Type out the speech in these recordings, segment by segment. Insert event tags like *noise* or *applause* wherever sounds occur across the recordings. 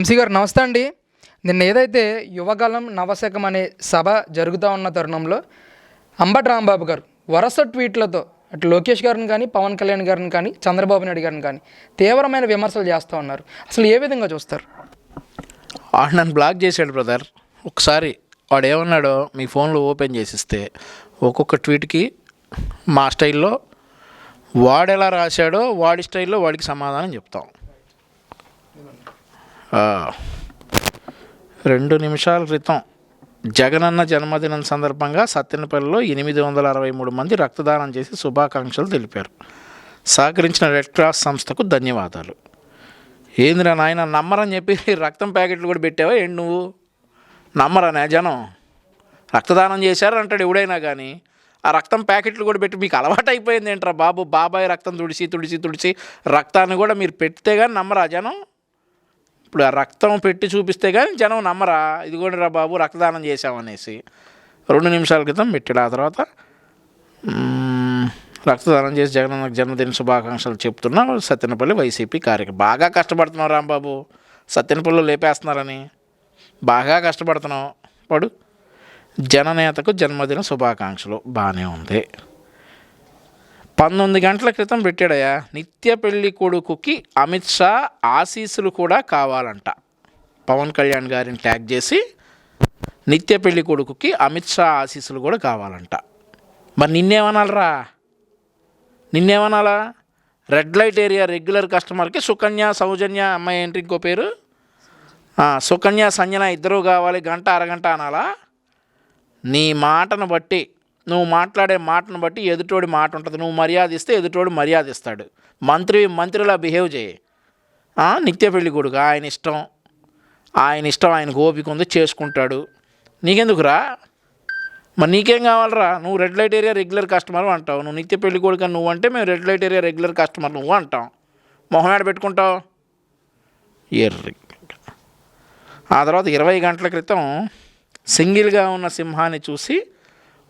MC గారు నమస్తే అండి. నిన్న ఏదైతే యువగలం నవశకం అనే సభ జరుగుతూ ఉన్న తరుణంలో అంబటి రాంబాబు గారు వరుస ట్వీట్లతో అటు లోకేష్ గారిని కానీ పవన్ కళ్యాణ్ గారిని కానీ చంద్రబాబు నాయుడు గారిని కానీ తీవ్రమైన విమర్శలు చేస్తూ ఉన్నారు. అసలు ఏ విధంగా చూస్తారు? వాడు నన్ను బ్లాక్ చేశాడు బ్రదర్. ఒకసారి వాడు ఏమన్నాడో మీ ఫోన్లో ఓపెన్ చేసిస్తే ఒక్కొక్క ట్వీట్కి మా స్టైల్లో వాడు ఎలా రాశాడో వాడి స్టైల్లో వాడికి సమాధానం చెప్తాం. రెండు నిమిషాల క్రితం జగనన్న జన్మదినం సందర్భంగా సత్తెనపల్లిలో ఎనిమిది వందల అరవై మూడు మంది రక్తదానం చేసి శుభాకాంక్షలు తెలిపారు. సహకరించిన రెడ్ క్రాస్ సంస్థకు ధన్యవాదాలు. ఏందిరా నాయన నమ్మరని చెప్పి రక్తం ప్యాకెట్లు కూడా పెట్టావా? ఏంటి నువ్వు? నమ్మరనే జనం? రక్తదానం చేశారంటాడు ఎవడైనా కానీ. ఆ రక్తం ప్యాకెట్లు కూడా పెట్టి మీకు అలవాటు అయిపోయింది ఏంట్రా బాబు? బాబాయ్ రక్తం తుడిచి తుడిచి తుడిచి రక్తాన్ని కూడా మీరు పెడితే కానీ నమ్మరా జనం? ఇప్పుడు ఆ రక్తం పెట్టి చూపిస్తే కానీ జనం నమ్మరా? ఇదిగోండి రా బాబు రక్తదానం చేశామనేసి. రెండు నిమిషాల క్రితం పెట్టాడు. ఆ తర్వాత రక్తదానం చేసి జగన్ జన్మదిన శుభాకాంక్షలు చెప్తున్నా సత్యనపల్లి వైసీపీ కార్యక్రమం బాగా కష్టపడుతున్నావు రాంబాబు సత్యనపల్లిలో లేపేస్తున్నారని. బాగా కష్టపడుతున్నావు. పడు. జననేతకు జన్మదిన శుభాకాంక్షలు. బాగానే ఉంది. పంతొమ్మిది గంటల క్రితం పెట్టాడయ్యా. నిత్య పెళ్ళి కొడుకుకి అమిత్ షా ఆశీస్సులు కూడా కావాలంట. పవన్ కళ్యాణ్ గారిని ట్యాగ్ చేసి నిత్య పెళ్ళి కొడుకుకి అమిత్ షా ఆశీస్సులు కూడా కావాలంట. మరి నిన్నేమనాలరా? నిన్నేమనాలా? రెడ్ లైట్ ఏరియా రెగ్యులర్ కస్టమర్కి సుకన్య సౌజన్య అమ్మాయి ఏంటి ఇంకో పేరు? సుకన్య సంజన ఇద్దరూ కావాలి గంట అరగంట అనాలా? నీ మాటను బట్టి నువ్వు మాట్లాడే మాటను బట్టి ఎదుటోడి మాట ఉంటుంది. నువ్వు మర్యాద ఇస్తే ఎదుటోడు మర్యాద ఇస్తాడు మంత్రి మంత్రిలా బిహేవ్ చేయి. నిత్య పెళ్ళి కొడుకు ఆయన ఇష్టం. ఆయన ఇష్టం ఆయనకు ఓపిక ఉంది చేసుకుంటాడు. నీకెందుకురా? మరి నీకేం కావాలరా? నువ్వు red light area regular customer అంటావు. నువ్వు నిత్య పెళ్ళి కొడుకు నువ్వు అంటే మేము red light area regular customer నువ్వు అంటాం. మొహం ఏడ పెట్టుకుంటావు? ఎర్రి ఆ తర్వాత ఇరవై గంటల క్రితం సింగిల్గా ఉన్న సింహాన్ని చూసి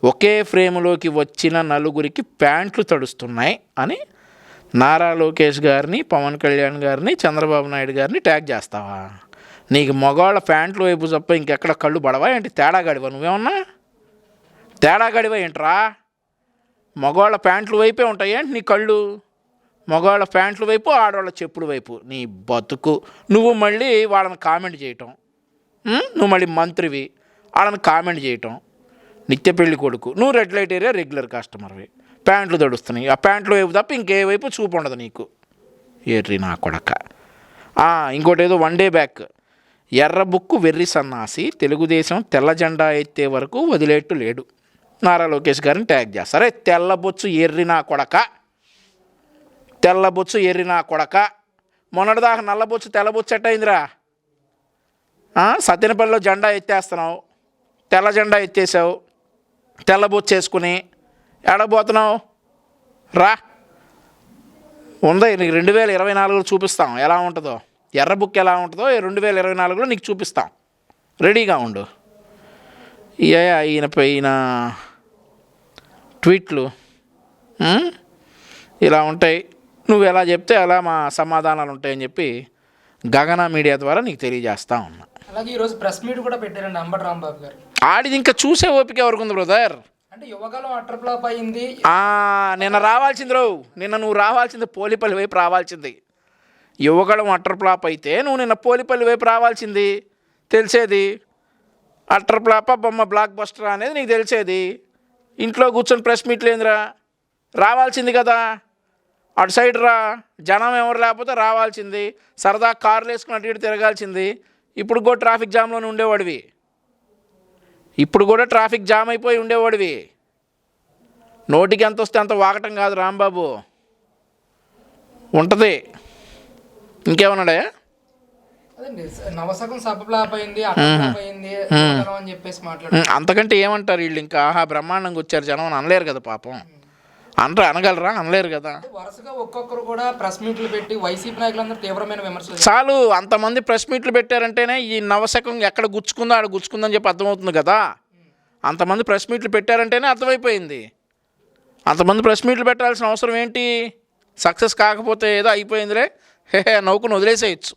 ఒకే ఫ్రేమ్లోకి వచ్చిన నలుగురికి ప్యాంట్లు తడుస్తున్నాయి అని నారా లోకేష్ గారిని పవన్ కళ్యాణ్ గారిని చంద్రబాబు నాయుడు గారిని ట్యాగ్ చేస్తావా? నీకు మగవాళ్ళ ప్యాంట్లు వైపు తప్ప ఇంకెక్కడ కళ్ళు పడవా? ఏంటి తేడా గడివా నువ్వేమన్నా? తేడా గడివా ఏంట్రా? మగవాళ్ళ ప్యాంట్లు వైపే ఉంటాయి? ఏంటి నీ కళ్ళు? మగవాళ్ళ ప్యాంట్ల వైపు ఆడవాళ్ళ చెప్పుల వైపు. నీ బతుకు. నువ్వు మళ్ళీ వాళ్ళని కామెంట్ చేయటం. నువ్వు మళ్ళీ మంత్రివి. వాళ్ళని కామెంట్ చేయటం. నిత్య పెళ్ళి కొడుకు. నువ్వు రెడ్ లైట్ ఏరియా రెగ్యులర్ కస్టమర్వి ప్యాంట్లు తడుస్తున్నాయి. ఆ ప్యాంట్లు వైపు తప్ప ఇంకే వైపు చూపు ఉండదు నీకు. ఏర్రి నా కొడక. ఇంకోటి ఏదో వన్ డే బ్యాక్ ఎర్ర బుక్కు వెర్రి సన్నాసి తెలుగుదేశం తెల్ల జెండా ఎత్తే వరకు వదిలేట్టు లేడు. నారా లోకేష్ గారిని ట్యాగ్ చేస్తారే తెల్లబొచ్చు ఎర్రి నా కొడక. తెల్లబొచ్చు ఎర్రి నా కొడక. మొన్నటిదాకా నల్లబొచ్చు తెల్లబొచ్చు ఎట్టయిందిరా? ఆ, సత్యనపల్లిలో జెండా ఎత్తేస్తున్నావు. తెల్ల జెండా ఎత్తేసావు. తెల్లబొచ్చు వేసుకుని ఎడబోతున్నావు రా. ఉందా నీకు రెండు వేల ఇరవై నాలుగులో చూపిస్తాం. ఎలా ఉంటుందో? ఎర్ర బుక్ ఎలా ఉంటుందో రెండు వేల ఇరవై నాలుగులో నీకు చూపిస్తాం. రెడీగా ఉండు. ఇయ ఈయన ఈయన ట్వీట్లు? ఇలా ఉంటాయి. నువ్వు ఎలా చెప్తే అలా మా సమాధానాలు ఉంటాయని చెప్పి గగన మీడియా ద్వారా నీకు తెలియజేస్తా ఉన్నా. అలాగే ఈరోజు ప్రెస్ మీట్ కూడా పెట్టారండి అంబటి రాంబాబు గారు. ఆడిది ఇంకా చూసే ఓపిక ఎవరికి ఉంది బ్రదర్ అంటే యువగలం అటర్ ఫ్లాప్ అయింది. నిన్న రావాల్సింది రావు. నిన్న నువ్వు రావాల్సింది పోలిపల్లి వైపు రావాల్సింది. యువగడం అట్టర్ ఫ్లాప్ అయితే నువ్వు నిన్న పోలిపల్లి వైపు రావాల్సింది. తెలిసేది? అట్టర్ ఫ్లాప బొమ్మ బ్లాక్ బస్టర్ అనేది నీకు తెలిసేది. ఇంట్లో కూర్చొని ప్రెస్ మీట్లు ఏందిరా రావాల్సింది కదా. అటు సైడ్ రా. జనం ఎవరు లేకపోతే రావాల్సింది. సరదా కార్లు వేసుకుని అటు ఇటు తిరగాల్సింది. ఇప్పుడు కూడా ట్రాఫిక్ జామ్లోనే ఉండేవాడివి. ఇప్పుడు కూడా ట్రాఫిక్ జామ్ అయిపోయి ఉండేవాడివి. నోటికి ఎంత వస్తే అంత వాగటం కాదు రాంబాబు. ఉంటుంది. ఇంకేమన్నాడే? అంతకంటే ఏమంటారు వీళ్ళు ఇంకా? ఆహా బ్రహ్మాండంగా వచ్చారు జనం అని అనలేరు కదా పాపం. అనరా అనగలరా? అనలేరు కదా. వరుసగా ఒక్కొక్కరు కూడా ప్రెస్ మీట్లు పెట్టి వైసీపీ నాయకులందరూ తీవ్రమైన విమర్శలు చాలు అంతమంది ప్రెస్ మీట్లు పెట్టారంటేనే ఈ నవశకం ఎక్కడ గుచ్చుకుందో ఆడ గుచ్చుకుందని చెప్పి అర్థమవుతుంది కదా. అంతమంది ప్రెస్ మీట్లు పెట్టారంటేనే అర్థమైపోయింది. అంతమంది ప్రెస్ మీట్లు పెట్టాల్సిన అవసరం ఏంటి? సక్సెస్ కాకపోతే ఏదో అయిపోయిందిలే. హే నవ్వుకుని వదిలేసేయచ్చు.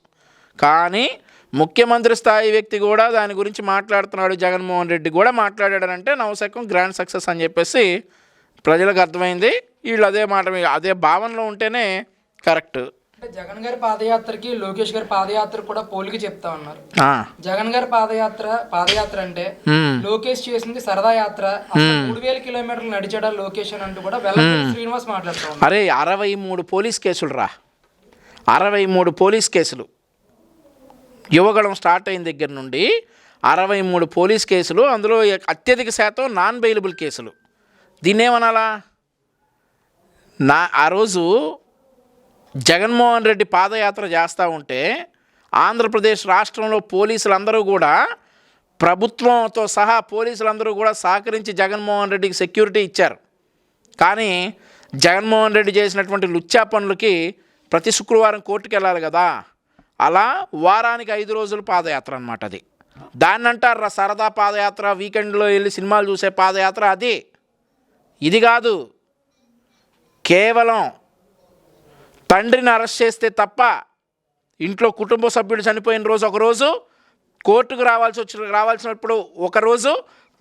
కానీ ముఖ్యమంత్రి స్థాయి వ్యక్తి కూడా దాని గురించి మాట్లాడుతున్నాడు జగన్మోహన్ రెడ్డి కూడా మాట్లాడాడంటే నవశకం గ్రాండ్ సక్సెస్ అని చెప్పేసి ప్రజలకు అర్థమైంది. వీళ్ళు అదే మాట అదే భావనలో ఉంటేనే కరెక్ట్. జగన్ గారి పాదయాత్రకి లోకేష్ గారి పాదయాత్ర కూడా పోలిక చెప్తా ఉన్నారు. జగన్ గారి పాదయాత్ర పాదయాత్ర అంటే. లోకేష్ చేసింది సరదా యాత్ర. మూడు వేల కిలోమీటర్లు నడిచాడా లోకేష్ అని అంటూ కూడా శ్రీనివాస్ మాట్లాడుతూ ఉన్నారు. అరే అరవై మూడు పోలీస్ కేసులు రా. అరవై మూడు పోలీస్ కేసులు. యువగళం స్టార్ట్ అయిన దగ్గర నుండి అరవై మూడు పోలీస్ కేసులు అందులో అత్యధిక శాతం నాన్ బెయిలబుల్ కేసులు. దీన్నేమనాలా? నా ఆ రోజు జగన్మోహన్ రెడ్డి పాదయాత్ర చేస్తూ ఉంటే ఆంధ్రప్రదేశ్ రాష్ట్రంలో పోలీసులందరూ కూడా ప్రభుత్వంతో సహా పోలీసులందరూ కూడా సహకరించి జగన్మోహన్ రెడ్డికి సెక్యూరిటీ ఇచ్చారు. కానీ జగన్మోహన్ రెడ్డి చేసినటువంటి లుచ్చా పనులకి ప్రతి శుక్రవారం కోర్టుకు వెళ్ళాలి కదా. అలా వారానికి ఐదు రోజులు పాదయాత్ర అనమాట అది. దాన్ని అంటారు సరదా పాదయాత్ర వీకెండ్లో వెళ్ళి సినిమాలు చూసే పాదయాత్ర అది. ఇది కాదు. కేవలం తండ్రిని అరెస్ట్ చేస్తే తప్ప ఇంట్లో కుటుంబ సభ్యుడు చనిపోయిన రోజు ఒకరోజు కోర్టుకు రావాల్సి వచ్చిన రావాల్సినప్పుడు ఒకరోజు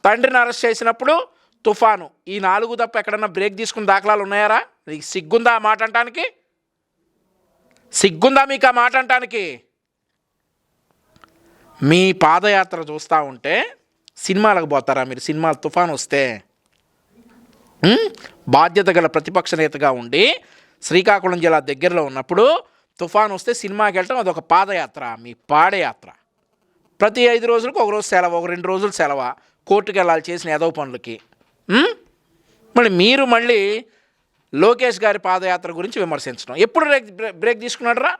తండ్రిని అరెస్ట్ చేసినప్పుడు తుఫాను. ఈ నాలుగు తప్ప ఎక్కడన్నా బ్రేక్ తీసుకున్న దాఖలాలు ఉన్నాయారా? నీకు సిగ్గుందా ఆ మాట అంటానికి? సిగ్గుందా మీకు ఆ మాట అంటానికి? మీ పాదయాత్ర చూస్తూ ఉంటే సినిమాలకు పోతారా మీరు? సినిమాలు తుఫాను వస్తే బాధ్యత గల ప్రతిపక్ష నేతగా ఉండి శ్రీకాకుళం జిల్లా దగ్గరలో ఉన్నప్పుడు తుఫాన్ వస్తే సినిమాకి వెళ్ళటం అదొక పాదయాత్ర మీ పాడయాత్ర. ప్రతి ఐదు రోజులకు ఒక రోజు సెలవు ఒక రెండు రోజులు సెలవు? కోర్టుకు వెళ్ళాలి చేసిన ఏదో పనులకి. మళ్ళీ మీరు మళ్ళీ లోకేష్ గారి పాదయాత్ర గురించి విమర్శించడం. ఎప్పుడు బ్రేక్ బ్రేక్ తీసుకున్నాడు రా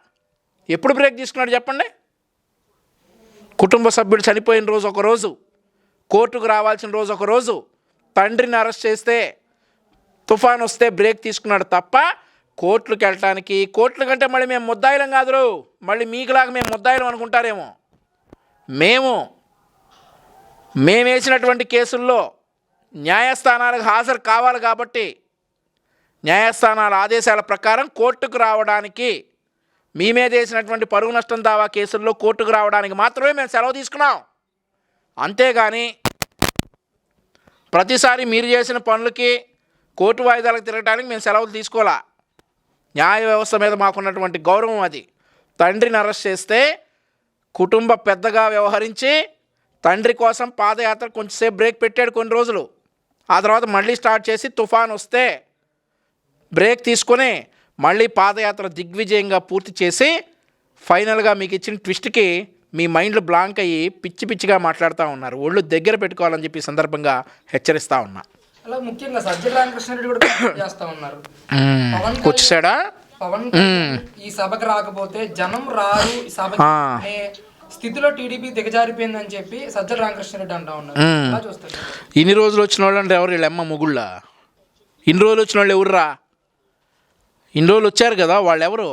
ఎప్పుడు బ్రేక్ తీసుకున్నాడు చెప్పండి? కుటుంబ సభ్యుడు చనిపోయిన రోజు ఒక రోజు. కోర్టుకు రావాల్సిన రోజు ఒక రోజు. తండ్రిని అరెస్ట్ చేస్తే తుఫాన్ వస్తే బ్రేక్ తీసుకున్నాడు తప్ప కోర్టులకు వెళ్ళటానికి కోర్టుల కంటే మళ్ళీ మేము ముద్దాయిలం కాదురు. మళ్ళీ మీకులాగా మేము ముద్దాయిలం అనుకుంటారేమో. మేము మేమేసినటువంటి కేసుల్లో న్యాయస్థానాలకు హాజరు కావాలి కాబట్టి న్యాయస్థానాల ఆదేశాల ప్రకారం కోర్టుకు రావడానికి మీ మీద వేసినటువంటి పరుగు నష్టం దావా కేసుల్లో కోర్టుకు రావడానికి మాత్రమే మేము సెలవు తీసుకున్నాం. అంతేగాని ప్రతిసారి మీరు చేసిన పనులకి కోర్టు వాయిదాలకు తిరగడానికి మేము సెలవులు తీసుకోవాలా న్యాయ వ్యవస్థ మీద మాకున్నటువంటి గౌరవం అది. తండ్రిని అరెస్ట్ చేస్తే కుటుంబ పెద్దగా వ్యవహరించి తండ్రి కోసం పాదయాత్ర కొంచెంసేపు బ్రేక్ పెట్టాడు కొన్ని రోజులు. ఆ తర్వాత మళ్ళీ స్టార్ట్ చేసి తుఫాన్ వస్తే బ్రేక్ తీసుకొని మళ్ళీ పాదయాత్ర దిగ్విజయంగా పూర్తి చేసి ఫైనల్గా మీకు ఇచ్చిన ట్విస్ట్కి మీ మైండ్లు బ్లాంక్ అయ్యి పిచ్చి పిచ్చిగా మాట్లాడుతూ ఉన్నారు. ఒళ్ళు దగ్గర పెట్టుకోవాలని చెప్పి సందర్భంగా హెచ్చరిస్తూ ఉన్నా. అలా ముఖ్యంగా సజ్జల రామకృష్ణారెడ్డి కూడా *coughs* చేస్తా ఉన్నారు. పవన్ పవన్ ఈ సభకు రాకపోతే జనం రారు. అనే స్థితిలో టీడీపీ దిగజారిపోయిందని చెప్పి సజ్జల రామకృష్ణారెడ్డి అంటా ఉన్నారు. ఇన్ని రోజులు వచ్చిన వాళ్ళు అంటే ఎవరు వీళ్ళమ్మ మొగుళ్ళ ఇన్ని రోజులు వచ్చిన వాళ్ళు ఎవర్రా? ఇన్ని రోజులు వచ్చారు కదా వాళ్ళు ఎవరు?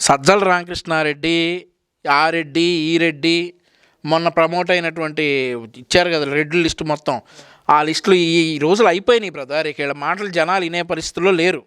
సజ్జల రామకృష్ణారెడ్డి ఆ రెడ్డి ఈ రెడ్డి మొన్న ప్రమోట్ అయినటువంటి ఇచ్చారు కదా రెడ్ లిస్ట్ మొత్తం. ఆ లిస్టులు ఈ రోజులు అయిపోయినాయి బ్రదర్. ఇక మాటలు జనాలు వినే పరిస్థితుల్లో లేరు.